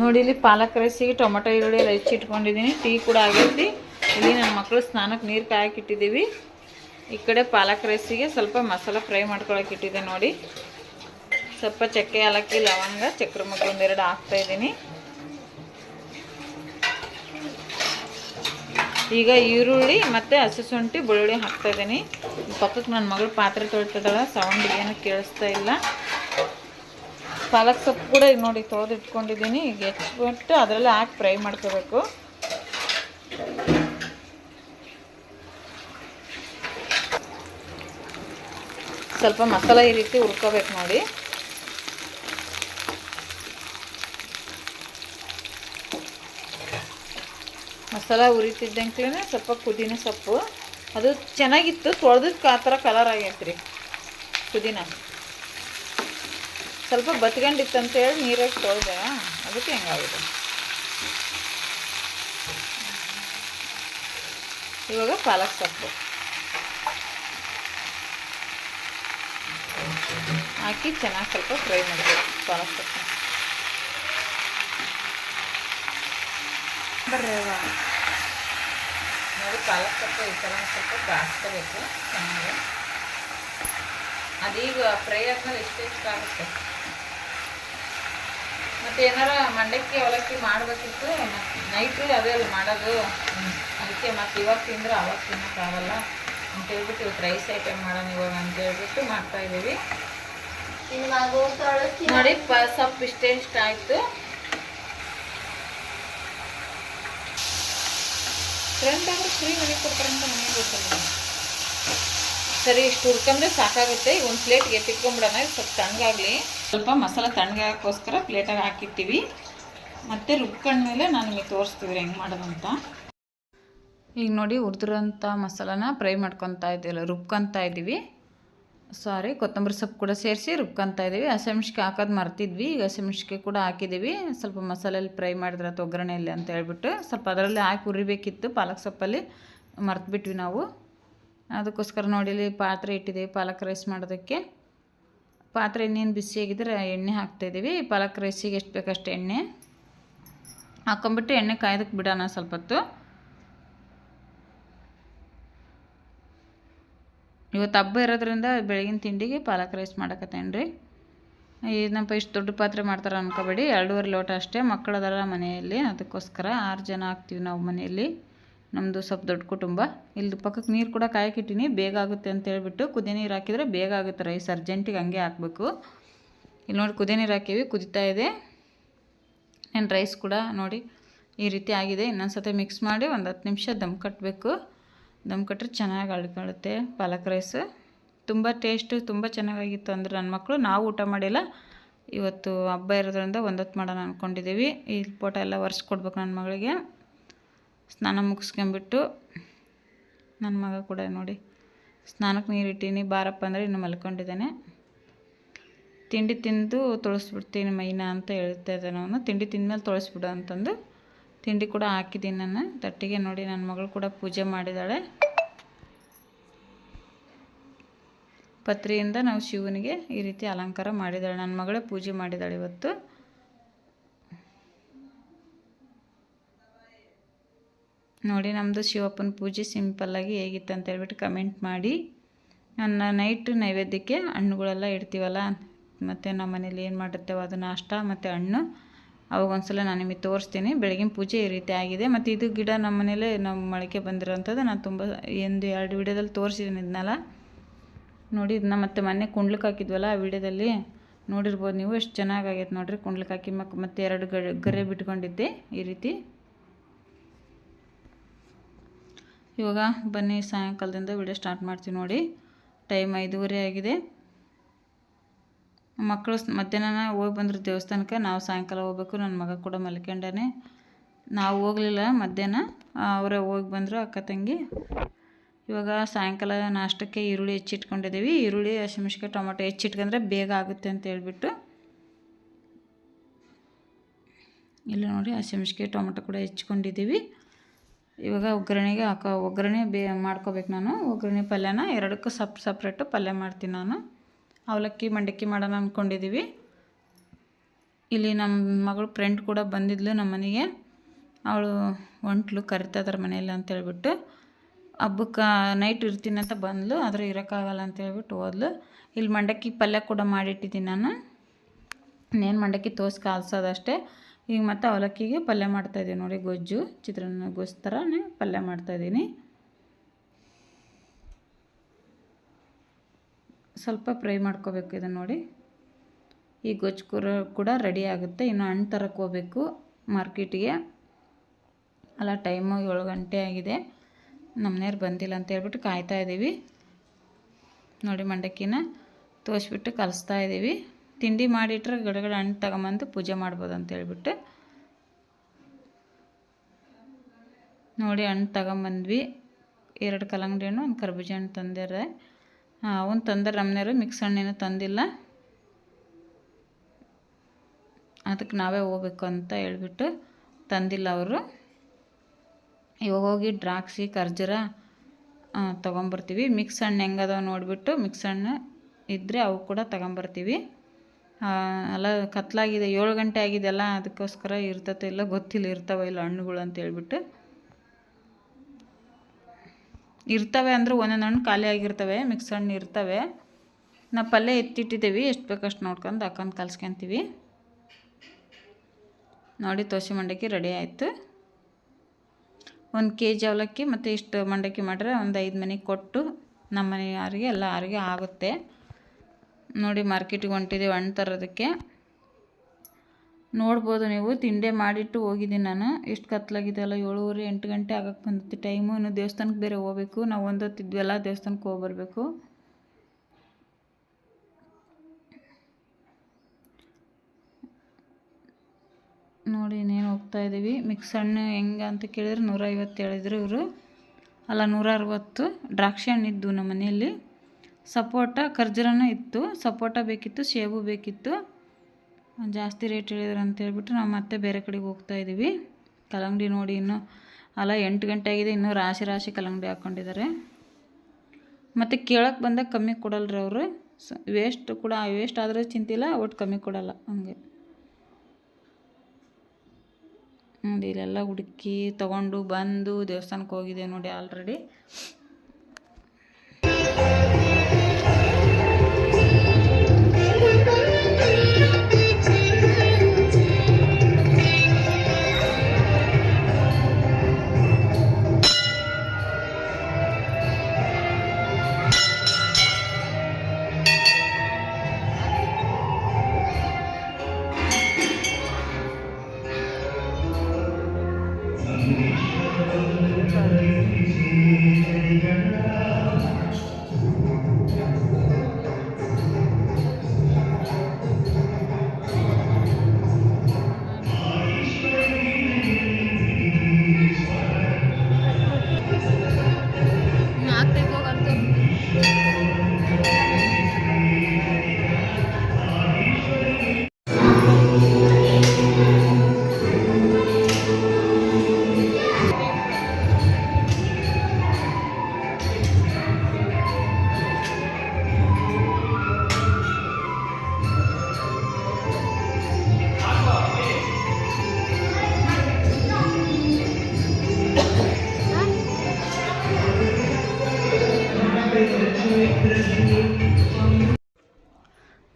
ನೋಡಿ, ಇಲ್ಲಿ ಪಾಲಕ್ ರೈಸಿಗೆ ಟೊಮೆಟೊ ಈರುಳ್ಳಿ ಎಲ್ಲ ಹೆಚ್ಚಿಟ್ಕೊಂಡಿದ್ದೀನಿ ಟೀ ಕೂಡ ಆಗೈತಿ. ಇಲ್ಲಿ ನನ್ನ ಮಕ್ಕಳು ಸ್ನಾನಕ್ಕೆ ನೀರು ಕಾಯಕ್ಕೆ ಇಟ್ಟಿದ್ದೀವಿ. ಈ ಕಡೆ ಪಾಲಕ್ ರೈಸಿಗೆ ಸ್ವಲ್ಪ ಮಸಾಲ ಫ್ರೈ ಮಾಡ್ಕೊಳಕ್ಕೆ ಇಟ್ಟಿದ್ದೆ ನೋಡಿ. ಸ್ವಲ್ಪ ಚಕ್ಕೆ, ಏಲಕ್ಕಿ, ಲವಂಗ, ಚಕ್ರ ಮಗ್ಗ ಒಂದೆರಡು ಹಾಕ್ತಾ ಇದ್ದೀನಿ. ಈಗ ಈರುಳ್ಳಿ ಮತ್ತು ಹಸಿ ಶುಂಠಿ, ಬೆಳ್ಳುಳ್ಳಿ ಹಾಕ್ತಾ ಇದ್ದೀನಿ. ಪಕ್ಕಕ್ಕೆ ನನ್ನ ಮಗಳು ಪಾತ್ರೆ ತೊಳ್ತಿದ್ದಾಳೆ ಸೌಂಡ್ ಏನು ಕೇಳಿಸ್ತಾ ಇಲ್ಲ. ಪಾಲಕ್ ಸೊಪ್ಪು ಕೂಡ ನೋಡಿ ತೊಳೆದು ಇಟ್ಕೊಂಡಿದ್ದೀನಿ ಈಗ ಹೆಚ್ಚಿಬಿಟ್ಟು ಅದರಲ್ಲೇ ಹಾಕಿ ಫ್ರೈ ಮಾಡ್ಕೋಬೇಕು. ಸ್ವಲ್ಪ ಮಸಾಲ ಈ ರೀತಿ ಹುರ್ಕೋಬೇಕು ನೋಡಿ. ಮಸಾಲ ಉರಿತಿದ್ದಂಕ್ಲೇ ಸ್ವಲ್ಪ ಪುದೀನ ಸೊಪ್ಪು. ಅದು ಚೆನ್ನಾಗಿತ್ತು ತೊಳೆದಕ್ಕೆ ಆ ಥರ ಕಲರ್ ಆಗೈತೆ ರೀ ಪುದೀನ. ಸ್ವಲ್ಪ ಬತ್ಕೊಂಡಿತ್ತಂತೇಳಿ ನೀರಾಗಿ ತೊಳೆದೆ. ಅದಕ್ಕೆ ಹೆಂಗಾಗಿದೆ ಇವಾಗ ಪಾಲಕ್ ಸೊಪ್ಪು. ಹಾಕಿ ಚೆನ್ನಾಗಿ ಸ್ವಲ್ಪ ಫ್ರೈ ಮಾಡಬೇಕು ಪಾಲಕ್ ಸೊಪ್ಪು ಬರ್ರಿ. ನೋಡಿ ಪಾಲಕ್ ಸೊಪ್ಪು ಈ ಥರ ಸ್ವಲ್ಪ ಬಾಸ್ಕೋಬೇಕು ಚೆನ್ನಾಗಿ. ಅದೀಗ ಫ್ರೈ ಆದ್ಮೇಲೆ ಎಷ್ಟು ಇಷ್ಟ ಆಗುತ್ತೆ? ಮತ್ತೆ ಏನಾರ ಮಂಡಕ್ಕಿ ಅವಲಕ್ಕಿ ಮಾಡಬೇಕಿತ್ತು. ನೈಟ್ ಅದೇ ಅಲ್ಲ ಮಾಡೋದು. ಅದಕ್ಕೆ ಮತ್ತೆ ಇವಾಗ ತಿಂದ್ರೆ ಅವಾಗ ಆಗಲ್ಲ. ಅಂತ ಹೇಳ್ಬಿಟ್ಟು ಇವತ್ತು ರೈಸ್ ಐಟಮ್ ಮಾಡೋಣ ಇವಾಗ ಅಂತ ಹೇಳ್ಬಿಟ್ಟು ಮಾಡ್ತಾ ಇದ್ದೀವಿ. ನೋಡಿ ಪ ಸೊಪ್ಪು ಇಷ್ಟೇ ಇಷ್ಟ ಆಯಿತು. ಫ್ರೆಂಡ್ ಆದ್ರೆ ಫ್ರೀ ಮನೆ ಕೊಡ್ತಾರೆ ಅಂತ ಗೊತ್ತಿಲ್ಲ. ಸರಿ ಇಷ್ಟು ಹುರ್ಕೊಂಡ್ರೆ ಸಾಕಾಗುತ್ತೆ. ಈಗ ಒಂದು ಪ್ಲೇಟ್ಗೆ ಇದು ಸ್ವಲ್ಪ ತಣ್ಣಗಾಗಲಿ ಸ್ವಲ್ಪ ಮಸಾಲ ತಣ್ಣಗಾಗೋಸ್ಕರ ಪ್ಲೇಟಾಗಿ ಹಾಕಿರ್ತೀವಿ. ಮತ್ತು ರುಬ್ಕೊಂಡ್ಮೇಲೆ ನಾನು ನಿಮಗೆ ತೋರಿಸ್ತೀವಿ ಹೆಂಗೆ ಮಾಡೋದಂತ ಈಗ ನೋಡಿ ಹುರಿದಿರೋಂಥ ಮಸಾಲಾನ ಫ್ರೈ ಮಾಡ್ಕೊತಾ ಇದ್ದೀವಲ್ಲ ರುಬ್ಕೊತಾ ಇದ್ದೀವಿ ಸಾರಿ, ಕೊತ್ತಂಬರಿ ಸೊಪ್ಪು ಕೂಡ ಸೇರಿಸಿ ರುಬ್ಕೊತಾ ಇದ್ದೀವಿ ಹಸಿಮೆಣ್ಸಿಗೆ ಹಾಕೋದು ಮರ್ತಿದ್ವಿ, ಈಗ ಹಸಿಮೆಣ್ಸಿಗೆ ಕೂಡ ಹಾಕಿದ್ದೀವಿ ಸ್ವಲ್ಪ ಮಸಾಲೆಯಲ್ಲಿ ಫ್ರೈ ಮಾಡಿದ್ರೆ ಅಥವಾ ಒಗ್ಗರಣೆಯಲ್ಲಿ ಅಂತ ಹೇಳ್ಬಿಟ್ಟು ಸ್ವಲ್ಪ ಅದರಲ್ಲಿ ಹಾಕಿ ಹುರಿಬೇಕಿತ್ತು, ಪಾಲಕ್ ಸೊಪ್ಪಲ್ಲಿ ಮರ್ತ್ಬಿಟ್ವಿ ನಾವು. ಅದಕ್ಕೋಸ್ಕರ ನೋಡಿಲಿ ಪಾತ್ರೆ ಇಟ್ಟಿದ್ದೀವಿ ಪಾಲಕ್ ರೈಸ್ ಮಾಡೋದಕ್ಕೆ. ಪಾತ್ರೆ ಇನ್ನೇನು ಬಿಸಿಯಾಗಿದ್ದರೆ ಎಣ್ಣೆ ಹಾಕ್ತಾಯಿದ್ದೀವಿ ಪಾಲಕ್ ರೈಸಿಗೆ ಎಷ್ಟು ಬೇಕಷ್ಟು ಎಣ್ಣೆ ಹಾಕೊಂಬಿಟ್ಟು ಎಣ್ಣೆ ಕಾಯ್ದಕ್ಕೆ ಬಿಡೋಣ ಸ್ವಲ್ಪ ಹೊತ್ತು ಇವತ್ತು ಹಬ್ಬ ಇರೋದ್ರಿಂದ ಬೆಳಗಿನ ತಿಂಡಿಗೆ ಪಾಲಕ್ ರೈಸ್ ಮಾಡಕತ್ತೇನ್ರಿ. ನಮ್ಮ ಇಷ್ಟು ದೊಡ್ಡ ಪಾತ್ರೆ ಮಾಡ್ತಾರೆ ಅನ್ಕೋಬೇಡಿ. ಎರಡೂವರೆ ಲೋಟ ಅಷ್ಟೇ. ಮಕ್ಕಳದಲ್ಲ ಮನೆಯಲ್ಲಿ. ಅದಕ್ಕೋಸ್ಕರ ಆರು ಜನ ಆಗ್ತೀವಿ ನಾವು ಮನೆಯಲ್ಲಿ. ನಮ್ಮದು ಸ್ವಲ್ಪ ದೊಡ್ಡ ಕುಟುಂಬ. ಇಲ್ಲಿ ಪಕ್ಕಕ್ಕೆ ನೀರು ಕೂಡ ಕಾಯಕ್ಕಿಟ್ಟಿನಿ. ಬೇಗ ಆಗುತ್ತೆ ಅಂತ ಹೇಳ್ಬಿಟ್ಟು ಕುದಿ ನೀರು ಹಾಕಿದರೆ ಬೇಗ ಆಗುತ್ತೆ ರೈಸ್. ಅರ್ಜೆಂಟಿಗೆ ಹಂಗೆ ಹಾಕಬೇಕು. ಇಲ್ಲಿ ನೋಡಿ ಕುದಿ ನೀರು ಹಾಕೀವಿ, ಕುದಿತಾ ಇದೆ. ಏನು ರೈಸ್ ಕೂಡ ನೋಡಿ ಈ ರೀತಿ ಆಗಿದೆ. ಇನ್ನೊಂದು ಸತಿ ಮಿಕ್ಸ್ ಮಾಡಿ ಒಂದು ಹತ್ತು ನಿಮಿಷ ದಮ್ ಕಟ್ಟಬೇಕು ದಮ್ ಕಟ್ಟರೆ ಚೆನ್ನಾಗಿ ಅಳ್ಕೊಳ್ಳುತ್ತೆ ಪಾಲಕ್ ರೈಸ್. ತುಂಬ ಟೇಸ್ಟು, ತುಂಬ ಚೆನ್ನಾಗಾಗಿತ್ತು ಅಂದ್ರೆ ನನ್ನ ಮಕ್ಕಳು ನಾವು ಊಟ ಮಾಡಿಲ್ಲ. ಇವತ್ತು ಹಬ್ಬ ಇರೋದ್ರಿಂದ ಒಂದೊತ್ತು ಮಾಡೋಣ ಅಂದ್ಕೊಂಡಿದ್ದೀವಿ ಈ ಫೋಟೋ ಎಲ್ಲ ಒರೆಸ್ಕೊಡ್ಬೇಕು ನನ್ನ ಮಗಳಿಗೆ. ಸ್ನಾನ ಮುಗಿಸ್ಕೊಂಬಿಟ್ಟು ನನ್ನ ಮಗ ಕೂಡ ನೋಡಿ, ಸ್ನಾನಕ್ಕೆ ನೀರು ಇಟ್ಟೀನಿ, ಬಾರಪ್ಪ ಅಂದರೆ ಇನ್ನು ಮಲ್ಕೊಂಡಿದ್ದಾನೆ. ತಿಂಡಿ ತಿಂದು ತೊಳಸ್ಬಿಡ್ತೀನಿ ಮೈನ ಅಂತ ಹೇಳ್ತಾ ಇದ್ದಾನೆ ಅವನು. ತಿಂಡಿ ತಿಂದಮೇಲೆ ತೊಳಸ್ಬಿಡು ಅಂತಂದು ತಿಂಡಿ ಕೂಡ ಹಾಕಿದ್ದೀನಿ ನಾನು. ತಟ್ಟಿಗೆ ನೋಡಿ ನನ್ನ ಮಗಳು ಕೂಡ ಪೂಜೆ ಮಾಡಿದ್ದಾಳೆ. ಪತ್ರಿಯಿಂದ ನಾವು ಶಿವನಿಗೆ ಈ ರೀತಿ ಅಲಂಕಾರ ಮಾಡಿದ್ದಾಳೆ. ನನ್ನ ಮಗಳೇ ಪೂಜೆ ಮಾಡಿದ್ದಾಳೆ ಇವತ್ತು. ನೋಡಿ ನಮ್ಮದು ಶಿವಪ್ಪನ ಪೂಜೆ ಸಿಂಪಲ್ಲಾಗಿ ಹೇಗಿತ್ತು ಅಂತ ಹೇಳ್ಬಿಟ್ಟು ಕಮೆಂಟ್ ಮಾಡಿ. ನನ್ನ ನೈಟ್ ನೈವೇದ್ಯಕ್ಕೆ ಹಣ್ಣುಗಳೆಲ್ಲ ಇಡ್ತೀವಲ್ಲ, ಮತ್ತು ನಮ್ಮ ಮನೇಲಿ ಏನು ಮಾಡಿರ್ತೇವೆ ಅದು ನಾಷ್ಟ ಮತ್ತು ಹಣ್ಣು, ಅವಾಗ ಒಂದ್ಸಲ ನಾನು ನಿಮಗೆ ತೋರಿಸ್ತೀನಿ. ಬೆಳಗಿನ ಪೂಜೆ ಈ ರೀತಿ ಆಗಿದೆ. ಮತ್ತು ಇದು ಗಿಡ ನಮ್ಮ ಮನೇಲೆ ನಮ್ಮ ಮೊಳಕೆ ಬಂದಿರೋಂಥದ್ದು, ನಾನು ತುಂಬ ಒಂದು ಎರಡು ವಿಡಿಯೋದಲ್ಲಿ ತೋರಿಸಿದ್ದೀನಿ ಇದನ್ನೆಲ್ಲ. ನೋಡಿ, ಇದನ್ನ ಮತ್ತೆ ಮೊನ್ನೆ ಕುಂಡ್ಲಕ್ಕೆ ಹಾಕಿದ್ವಲ್ಲ, ಆ ವಿಡಿಯೋದಲ್ಲಿ ನೋಡಿರ್ಬೋದು ನೀವು, ಎಷ್ಟು ಚೆನ್ನಾಗಾಗೈತೆ ನೋಡಿರಿ ಕುಂಡ್ಲಕ್ಕೆ ಹಾಕಿ. ಮಕ್ ಮತ್ತೆ ಎರಡು ಗರೆ ಬಿಟ್ಕೊಂಡಿದ್ದೆ ಈ ರೀತಿ. ಇವಾಗ ಬನ್ನಿ ಸಾಯಂಕಾಲದಿಂದ ವಿಡಿಯೋ ಸ್ಟಾರ್ಟ್ ಮಾಡ್ತೀವಿ ನೋಡಿ. ಟೈಮ್ ಐದೂವರೆ ಆಗಿದೆ. ಮಕ್ಕಳು ಮಧ್ಯಾಹ್ನ ಹೋಗಿ ಬಂದರು ದೇವಸ್ಥಾನಕ್ಕೆ, ನಾವು ಸಾಯಂಕಾಲ ಹೋಗ್ಬೇಕು ನನ್ನ ಮಗ ಕೂಡ ಮಲ್ಕೊಂಡಾನೆ. ನಾವು ಹೋಗಲಿಲ್ಲ ಮಧ್ಯಾಹ್ನ, ಅವರೇ ಹೋಗಿ ಬಂದರು ಅಕ್ಕ ತಂಗಿ. ಇವಾಗ ಸಾಯಂಕಾಲ ನಾಷ್ಟಕ್ಕೆ ಈರುಳ್ಳಿ ಹೆಚ್ಚಿಟ್ಕೊಂಡಿದ್ದೀವಿ. ಈರುಳ್ಳಿ ಹಸಿಮೆಣ್ಸಿಕಾಯಿ ಟೊಮೊಟೊ ಹೆಚ್ಚಿಟ್ಕೊಂಡ್ರೆ ಬೇಗ ಆಗುತ್ತೆ ಅಂತ ಹೇಳ್ಬಿಟ್ಟು. ಇಲ್ಲ ನೋಡಿ ಹಸಿಮೆಣ್ಸಿಕಾಯಿ ಟೊಮೊಟೊ ಕೂಡ ಹೆಚ್ಕೊಂಡಿದ್ದೀವಿ ಇವಾಗ ಒಗ್ಗರಣೆಗೆ ಹಾಕೋ, ಒಗ್ಗರಣೆ ಬೇ ಮಾಡ್ಕೋಬೇಕು ನಾನು. ಒಗ್ಗರಣೆ ಪಲ್ಯನ ಎರಡಕ್ಕೂ ಸಪ್, ಸಪ್ರೇಟು ಪಲ್ಯ ಮಾಡ್ತೀನಿ ನಾನು. ಅವಲಕ್ಕಿ, ಮಂಡಕ್ಕಿ ಮಾಡೋಣ ಅಂದ್ಕೊಂಡಿದ್ದೀವಿ ಇಲ್ಲಿ ನಮ್ಮ ಮಗಳು ಫ್ರೆಂಡ್ ಕೂಡ ಬಂದಿದ್ಲು ನಮ್ಮ ಮನೆಗೆ. ಅವಳು ಒಂಟ್ಲು ಕರಿತಾ ಇದಾರೆ ಮನೆಯಲ್ಲಿ ಅಂತೇಳ್ಬಿಟ್ಟು ಹಬ್ಬಕ್ಕೆ ನೈಟ್ ಇರ್ತೀನಿ ಅಂತ ಬಂದ್ಲು, ಆದರೆ ಇರೋಕ್ಕಾಗಲ್ಲ ಅಂತೇಳ್ಬಿಟ್ಟು ಹೋದ್ಲು. ಇಲ್ಲಿ ಮಂಡಕ್ಕಿ ಪಲ್ಯ ಕೂಡ ಮಾಡಿಟ್ಟಿದ್ದೀನಿ ನಾನು. ಇನ್ನೇನು ಮಂಡಕ್ಕಿ ತೋಸ್ ಕಾಲ್ಸೋದಷ್ಟೇ. ಈಗ ಮತ್ತೆ ಅವಲಕ್ಕಿಗೆ ಪಲ್ಯ ಮಾಡ್ತಾಯಿದ್ದೀನಿ ನೋಡಿ, ಗೊಜ್ಜು, ಚಿತ್ರಾನ್ನ ಥರನೇ ಪಲ್ಯ ಮಾಡ್ತಾಯಿದ್ದೀನಿ ಸ್ವಲ್ಪ ಫ್ರೈ ಮಾಡ್ಕೋಬೇಕು ಇದನ್ನು ನೋಡಿ. ಈ ಗೊಜ್ಜು ಕೂರ ಕೂಡ ರೆಡಿ ಆಗುತ್ತೆ. ಇನ್ನು ಹಣ್ಣು ತರಕ್ಕೆ ಹೋಗ್ಬೇಕು ಮಾರ್ಕೆಟಿಗೆ. ಅಲ್ಲ, ಟೈಮು ಏಳು ಗಂಟೆ ಆಗಿದೆ. ನಮ್ಮನೆಯವ್ರು ಬಂದಿಲ್ಲ ಅಂತ ಹೇಳ್ಬಿಟ್ಟು ಕಾಯ್ತಾ ಇದ್ದೀವಿ ನೋಡಿ, ಮಂಡಕ್ಕಿನ ತೋರಿಸ್ಬಿಟ್ಟು ಕಲಿಸ್ತಾ ಇದ್ದೀವಿ ತಿಂಡಿ ಮಾಡಿಟ್ರೆ ಗಡಗಡ ಹಣ್ಣು ತಗೊಂಬಂದು ಪೂಜೆ ಮಾಡ್ಬೋದು ಅಂತ ಹೇಳ್ಬಿಟ್ಟು. ನೋಡಿ ಹಣ್ಣು ತಗೊಂಬಂದ್ವಿ. ಎರಡು ಕಲ್ಲಂಗಡಿ ಹಣ್ಣು ಒಂದು ಕರ್ಬೂಜ ಹಣ್ಣು ತಂದಿರ ಅವನು ತಂದರೆ ನಮ್ಮನೆಯವರು ಮಿಕ್ಸ್ ಹಣ್ಣೇನು ತಂದಿಲ್ಲ. ಅದಕ್ಕೆ ನಾವೇ ಹೋಗ್ಬೇಕು ಅಂತ ಹೇಳ್ಬಿಟ್ಟು ತಂದಿಲ್ಲ ಅವರು. ಇವಾಗ ಹೋಗಿ ದ್ರಾಕ್ಷಿ, ಖರ್ಜೂರ ತೊಗೊಂಬರ್ತೀವಿ. ಮಿಕ್ಸ್ ಹಣ್ಣು ಹೆಂಗದವ ನೋಡಿಬಿಟ್ಟು ಮಿಕ್ಸ್ ಹಣ್ಣು ಇದ್ದರೆ ಅವು ಕೂಡ ತಗೊಂಬರ್ತೀವಿ. ಅಲ್ಲ ಕತ್ತಲಾಗಿದೆ ಏಳು ಗಂಟೆ ಆಗಿದೆಯಲ್ಲ ಅದಕ್ಕೋಸ್ಕರ ಇರ್ತತೆ ಇಲ್ಲ ಗೊತ್ತಿಲ್ಲ, ಇರ್ತಾವೆ ಇಲ್ಲ ಹಣ್ಣುಗಳು ಅಂತ ಹೇಳ್ಬಿಟ್ಟು. ಇರ್ತವೆ ಅಂದ್ರೆ ಒಂದೊಂದು ಹಣ್ಣು ಖಾಲಿ ಆಗಿರ್ತವೆ, ಮಿಕ್ಸ್ ಹಣ್ಣು ಇರ್ತವೆ. ನಾವು ಪಲ್ಯ ಎತ್ತಿಟ್ಟಿದ್ದೀವಿ, ಎಷ್ಟು ಬೇಕಷ್ಟು ನೋಡ್ಕೊಂಡು ಹಾಕೊಂಡು ಕಲ್ಸ್ಕೊತೀವಿ. ನೋಡಿ, ತೋಸಿ ಮಂಡಕ್ಕಿ ರೆಡಿ ಆಯಿತು. ಒಂದು ಕೆ ಜಿ ಅವಲಕ್ಕಿ ಮತ್ತು ಇಷ್ಟು ಮಂಡಕ್ಕಿ ಮಾಡಿದ್ರೆ ಒಂದು ಐದು ಮನೆಗೆ ಕೊಟ್ಟು ನಮ್ಮ ಮನೆಯವರಿಗೆ ಎಲ್ಲ ಯಾರಿಗೆ ಆಗುತ್ತೆ. ನೋಡಿ ಮಾರ್ಕೆಟಿಗೆ ಹೊಂಟಿದ್ದೀವಿ ಹಣ್ಣು ತರೋದಕ್ಕೆ. ನೋಡ್ಬೋದು ನೀವು, ತಿಂಡೆ ಮಾಡಿಟ್ಟು ಹೋಗಿದ್ದೀನಿ ನಾನು. ಎಷ್ಟು ಕತ್ಲಾಗಿದೆ ಅಲ್ಲ, ಏಳುವರೆ, ಎಂಟು ಗಂಟೆ ಆಗಕ್ಕೆ ಬಂದಿತ್ತು. ಟೈಮು ಇನ್ನು ದೇವಸ್ಥಾನಕ್ಕೆ ಬೇರೆ ಹೋಗ್ಬೇಕು. ನಾವು ಒಂದೊತ್ತಿದ್ವಲ್ಲ ದೇವಸ್ಥಾನಕ್ಕೆ ಹೋಗ್ಬರ್ಬೇಕು. ನೋಡಿ, ಇನ್ನೇನು ಹೋಗ್ತಾ ಇದ್ದೀವಿ ಮಿಕ್ಸ್ ಹಣ್ಣು ಹೆಂಗೆ ಅಂತ ಕೇಳಿದ್ರೆ ನೂರೈವತ್ತು ಹೇಳಿದ್ರು ಇವರು. ಅಲ್ಲ ನೂರ ಅರವತ್ತು ದ್ರಾಕ್ಷಿ ಹಣ್ಣಿದ್ದು ನಮ್ಮ ಮನೆಯಲ್ಲಿ. ಸಪೋಟ, ಖರ್ಜೂರನೂ ಇತ್ತು. ಸಪೋಟ ಬೇಕಿತ್ತು, ಸೇಬು ಬೇಕಿತ್ತು. ಜಾಸ್ತಿ ರೇಟ್ ಹೇಳಿದ್ರು ಅಂತ ಹೇಳ್ಬಿಟ್ಟು ನಾವು ಮತ್ತೆ ಬೇರೆ ಕಡೆಗೆ ಹೋಗ್ತಾ ಇದ್ದೀವಿ. ಕಲ್ಲಂಗಡಿ ನೋಡಿ ಇನ್ನೂ ಅಲ್ಲ ಎಂಟು ಗಂಟೆ ಆಗಿದೆ. ಇನ್ನೂ ರಾಶಿ ರಾಶಿ ಕಲ್ಲಂಗಡಿ ಹಾಕ್ಕೊಂಡಿದ್ದಾರೆ. ಮತ್ತು ಕೇಳೋಕ್ಕೆ ಬಂದಾಗ ಕಮ್ಮಿ ಕೊಡಲ್ರಿ ಅವರು. ವೇಸ್ಟ್ ಕೂಡ ವೇಸ್ಟ್ ಆದರೆ ಚಿಂತಿಲ್ಲ ಒಟ್ಟು ಕಮ್ಮಿ ಕೊಡಲ್ಲ ಹಂಗೆ. ನೋಡಿ ಇಲ್ಲೆಲ್ಲ ಹುಡುಕಿ ತೊಗೊಂಡು ಬಂದು ದೇವಸ್ಥಾನಕ್ಕೆ ಹೋಗಿದೆ ನೋಡಿ ಆಲ್ರೆಡಿ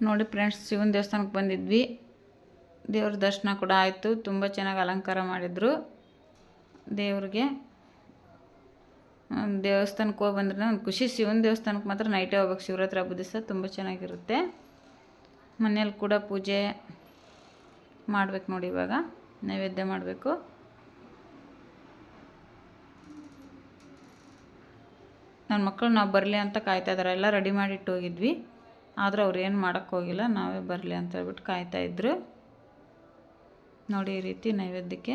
ನೋಡಿ ಫ್ರೆಂಡ್ಸ್, ಶಿವನ ದೇವಸ್ಥಾನಕ್ಕೆ ಬಂದಿದ್ವಿ. ದೇವ್ರ ದರ್ಶನ ಕೂಡ ಆಯಿತು. ತುಂಬ ಚೆನ್ನಾಗಿ ಅಲಂಕಾರ ಮಾಡಿದರು ದೇವ್ರಿಗೆ. ದೇವಸ್ಥಾನಕ್ಕೆ ಹೋಗಿ ಬಂದ್ರೆ ಒಂದು ಖುಷಿ. ಶಿವನ ದೇವಸ್ಥಾನಕ್ಕೆ ಮಾತ್ರ ನೈಟೇ ಹೋಗ್ಬೇಕು. ಶಿವರಾತ್ರಿ ಹಬ್ಬದ ದಿವಸ ತುಂಬ ಚೆನ್ನಾಗಿರುತ್ತೆ. ಮನೇಲಿ ಕೂಡ ಪೂಜೆ ಮಾಡ್ಬೇಕು ನೋಡಿ ಇವಾಗ. ನೈವೇದ್ಯ ಮಾಡಬೇಕು. ನನ್ನ ಮಕ್ಕಳು ನಾವು ಬರಲಿ ಅಂತ ಕಾಯ್ತಾ ಇದ್ದಾರೆ. ಎಲ್ಲ ರೆಡಿ ಮಾಡಿಟ್ಟು ಹೋಗಿದ್ವಿ. ಆದರೆ ಅವ್ರು ಏನು ಮಾಡೋಕ್ಕೆ ಹೋಗಿಲ್ಲ. ನಾವೇ ಬರಲಿ ಅಂತ ಹೇಳ್ಬಿಟ್ಟು ಕಾಯ್ತಾಯಿದ್ರು ನೋಡಿ ಈ ರೀತಿ ನೈವೇದ್ಯಕ್ಕೆ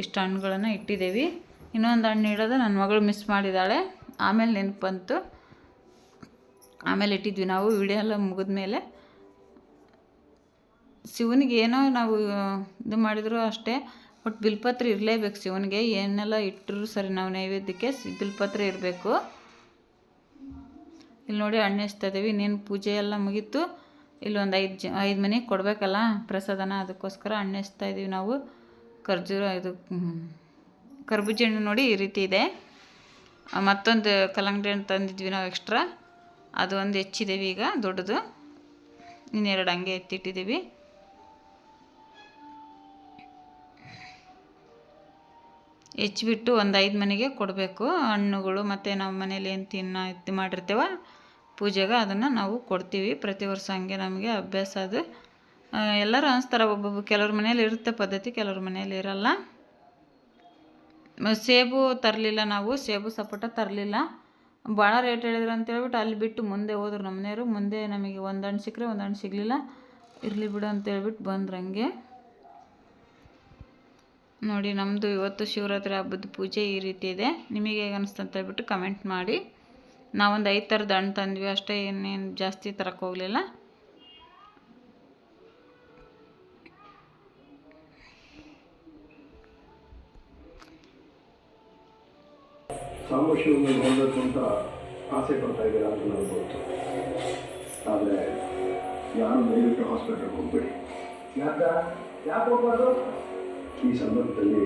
ಇಷ್ಟು ಹಣ್ಣುಗಳನ್ನು ಇಟ್ಟಿದ್ದೀವಿ. ಇನ್ನೊಂದು ಹಣ್ಣು ಇಡೋದು ನನ್ನ ಮಗಳು ಮಿಸ್ ಮಾಡಿದ್ದಾಳೆ. ಆಮೇಲೆ ನೆನಪು ಬಂತು ಆಮೇಲೆ ಇಟ್ಟಿದ್ವಿ ನಾವು. ವಿಡಿಯೋ ಎಲ್ಲ ಮುಗಿದ ಮೇಲೆ ಶಿವನಿಗೆ ಏನೋ ನಾವು ಇದು ಮಾಡಿದ್ರು ಅಷ್ಟೇ. ಬಟ್ ಬಿಲ್ಪತ್ರೆ ಇರಲೇಬೇಕು ಶಿವನಿಗೆ. ಏನೆಲ್ಲ ಇಟ್ಟರು ಸರಿ ನಾವು ನೈವೇದ್ಯಕ್ಕೆ ಬಿಲ್ಪತ್ರೆ ಇರಬೇಕು. ಇಲ್ಲಿ ನೋಡಿ ಹಣ್ಣು ಎಸ್ತಾ ಇದ್ದೀವಿ ಇನ್ನೇನು ಪೂಜೆ ಎಲ್ಲ ಮುಗೀತು. ಇಲ್ಲೊಂದು ಐದು ಜ, ಐದು ಮನೆಗೆ ಕೊಡಬೇಕಲ್ಲ ಪ್ರಸಾದನ, ಅದಕ್ಕೋಸ್ಕರ ಹಣ್ಣು ಎಸ್ತಾ ಇದ್ದೀವಿ ನಾವು. ಖರ್ಜೂರ ಇದು ಕರ್ಬೂಜ ಹಣ್ಣು ನೋಡಿ ಈ ರೀತಿ ಇದೆ. ಮತ್ತೊಂದು ಕಲ್ಲಂಗಡಿ ಹಣ್ಣು ತಂದಿದ್ವಿ ನಾವು ಎಕ್ಸ್ಟ್ರಾ. ಅದು ಒಂದು ಹೆಚ್ಚಿದ್ದೀವಿ ಈಗ, ದೊಡ್ಡದು. ಇನ್ನೆರಡು ಹಂಗೆ ಎತ್ತಿಟ್ಟಿದ್ದೀವಿ ಹೆಚ್ಚಿಬಿಟ್ಟು ಒಂದು ಐದು ಮನೆಗೆ ಕೊಡಬೇಕು. ಹಣ್ಣುಗಳು ಮತ್ತು ನಾವು ಮನೇಲಿ ಏನು ತಿನ್ನ ಇದು ಮಾಡಿರ್ತೇವ, ಪೂಜೆಗೆ ಅದನ್ನು ನಾವು ಕೊಡ್ತೀವಿ. ಪ್ರತಿ ವರ್ಷ ಹಂಗೆ ನಮಗೆ ಅಭ್ಯಾಸ ಅದು. ಎಲ್ಲರೂ ಅನಿಸ್ತಾರೆ ಒಬ್ಬೊಬ್ಬ. ಕೆಲವ್ರ ಮನೇಲಿ ಇರುತ್ತೆ ಪದ್ಧತಿ, ಕೆಲವ್ರ ಮನೇಲಿ ಇರಲ್ಲ. ಸೇಬು ತರಲಿಲ್ಲ ನಾವು, ಸೇಬು ಸಪೋಟ ತರಲಿಲ್ಲ. ಭಾಳ ರೇಟ್ ಹೇಳಿದ್ರು ಅಂತ ಹೇಳ್ಬಿಟ್ಟು ಅಲ್ಲಿ ಬಿಟ್ಟು ಮುಂದೆ ಹೋದ್ರು ನಮ್ಮನೆಯವರು ಮುಂದೆ ನಮಗೆ ಒಂದು ಹಣ್ಣು ಸಿಕ್ಕರೆ ಒಂದು ಹಣ್ಣು ಸಿಗಲಿಲ್ಲ. ಇರಲಿ ಬಿಡು ಅಂತ ಹೇಳ್ಬಿಟ್ಟು ಬಂದ್ರು ಹಂಗೆ. ನೋಡಿ ನಮ್ಮದು ಇವತ್ತು ಶಿವರಾತ್ರಿ ಹಬ್ಬದ ಪೂಜೆ ಈ ರೀತಿ ಇದೆ. ನಿಮಗೆ ಹೇಗೆ ಅನಿಸ್ತು ಅಂತ ಹೇಳ್ಬಿಟ್ಟು ಕಮೆಂಟ್ ಮಾಡಿ. ನಾವೊಂದು ಐದು ಥರದ ಹಣ್ಣು ತಂದ್ವಿ, ಅಷ್ಟೇ ಏನೇನು ಜಾಸ್ತಿ ತರಕ್ಕೆ ಹೋಗಲಿಲ್ಲ. ಸಾಂಬಶಿವನ ನೋಡಬೇಕು ಅಂತ ಆಸೆ ಪಡ್ತಾ ಇದ್ದೀರಾ ಅಂತ ನನಗೆ ಗೊತ್ತು. ಆದರೆ ಯಾರು ದಯವಿಟ್ಟು ಹಾಸ್ಪಿಟಲ್ಗೆ ಹೋಗ್ಬೇಡಿ. ಯಾಕ? ಯಾಕೆ ಹೋಗ್ಬಾರ್ದು? ಈ ಸಂದರ್ಭದಲ್ಲಿ